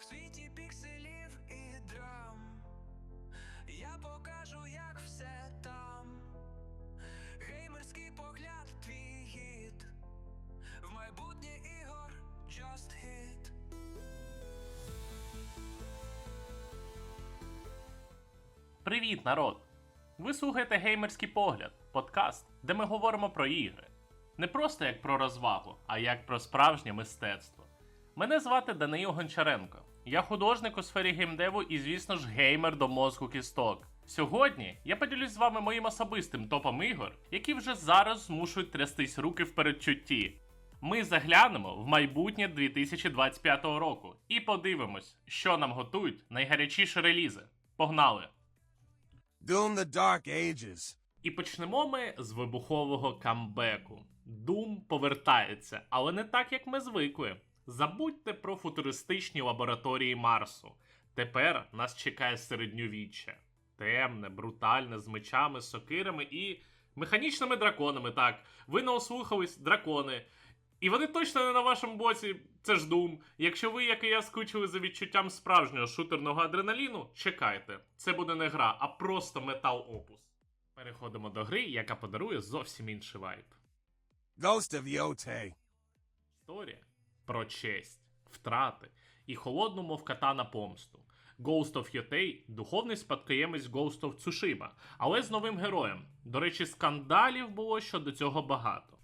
В світі пікселів і драм. Я покажу, як все там. Геймерський погляд, твій гід. В майбутнє ігор Just Hit. Привіт, народ! Ви слухаєте Геймерський погляд, подкаст, де ми говоримо про ігри. Не просто як про розвагу, а як про справжнє мистецтво. Мене звати Даниїл Гончаренко. Я художник у сфері геймдеву і, звісно ж, геймер до мозку кісток. Сьогодні я поділюсь з вами моїм особистим топом ігор, які вже зараз змушують трястись руки в передчутті. Ми заглянемо в майбутнє 2025 року і подивимось, що нам готують найгарячіші релізи. Погнали! Doom the Dark Ages. І почнемо ми з вибухового камбеку. Doom повертається, але не так, як ми звикли. Забудьте про футуристичні лабораторії Марсу. Тепер нас чекає середньовіччя. Темне, брутальне, з мечами, сокирами і механічними драконами. Так, ви не ослухались дракони. І вони точно не на вашому боці, це ж Doom. Якщо ви, як і я, скучили за відчуттям справжнього шутерного адреналіну, чекайте, це буде не гра, а просто метал опус. Переходимо до гри, яка подарує зовсім інший вайб. Ghost of Yotei. Історія про честь, втрати і холодну, мов катана помсту. Ghost of Yotei – духовний спадкоємець Ghost of Tsushima, але з новим героєм. До речі, скандалів було щодо цього багато.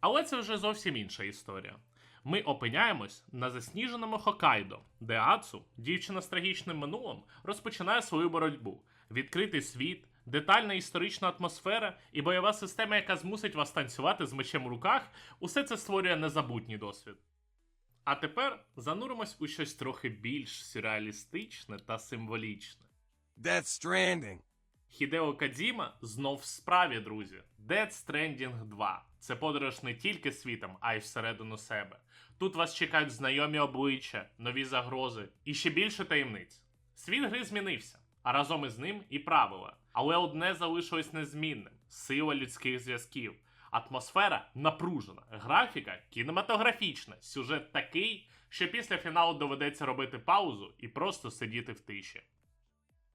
Але це вже зовсім інша історія. Ми опиняємось на засніженому Хокайдо, де Ацу, дівчина з трагічним минулим, розпочинає свою боротьбу. Відкритий світ, детальна історична атмосфера і бойова система, яка змусить вас танцювати з мечем у руках, усе це створює незабутній досвід. А тепер зануримось у щось трохи більш сюрреалістичне та символічне. Death Stranding. Хідео Кадзіма знов в справі, друзі. Dead Stranding 2. Це подорож не тільки світом, а й всередину себе. Тут вас чекають знайомі обличчя, нові загрози і ще більше таємниць. Світ гри змінився, а разом із ним і правила. Але одне залишилось незмінним: сила людських зв'язків. Атмосфера напружена, графіка кінематографічна, сюжет такий, що після фіналу доведеться робити паузу і просто сидіти в тиші.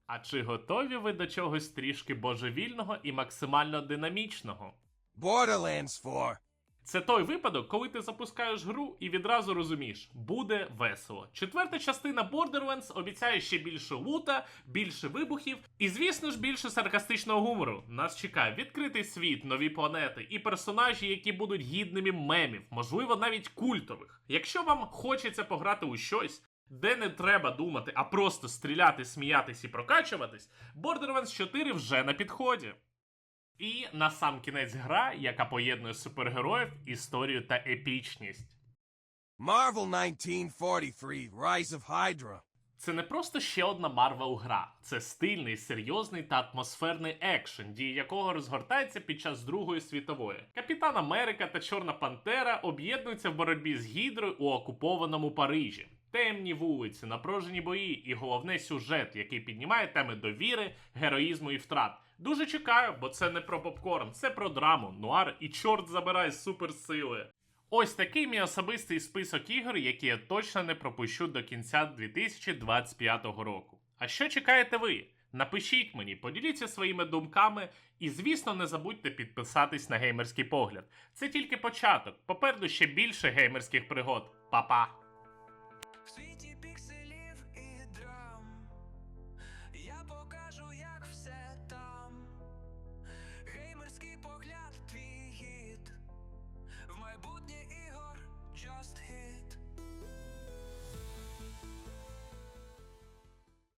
А чи готові ви до чогось трішки божевільного і максимально динамічного? Borderlands 4. Це той випадок, коли ти запускаєш гру і відразу розумієш, буде весело. Четверта частина Borderlands обіцяє ще більше лута, більше вибухів і, звісно ж, більше саркастичного гумору. Нас чекає відкритий світ, нові планети і персонажі, які будуть гідними мемів, можливо, навіть культових. Якщо вам хочеться пограти у щось. Де не треба думати, а просто стріляти, сміятись і прокачуватись, Borderlands 4 вже на підході. І на сам кінець гра, яка поєднує супергероїв, історію та епічність. Marvel 1943 Rise of Hydra. Це не просто ще одна Марвел гра, це стильний, серйозний та атмосферний екшен, дії якого розгортається під час Другої світової. Капітан Америка та Чорна Пантера об'єднуються в боротьбі з Гідрою у окупованому Парижі. Темні вулиці, напружені бої і головне сюжет, який піднімає теми довіри, героїзму і втрат. Дуже чекаю, бо це не про попкорн, це про драму, нуар і чорт забирай суперсили. Ось такий мій особистий список ігор, які я точно не пропущу до кінця 2025 року. А що чекаєте ви? Напишіть мені, поділіться своїми думками і, звісно, не забудьте підписатись на геймерський погляд. Це тільки початок. Попереду ще більше геймерських пригод. Па-па!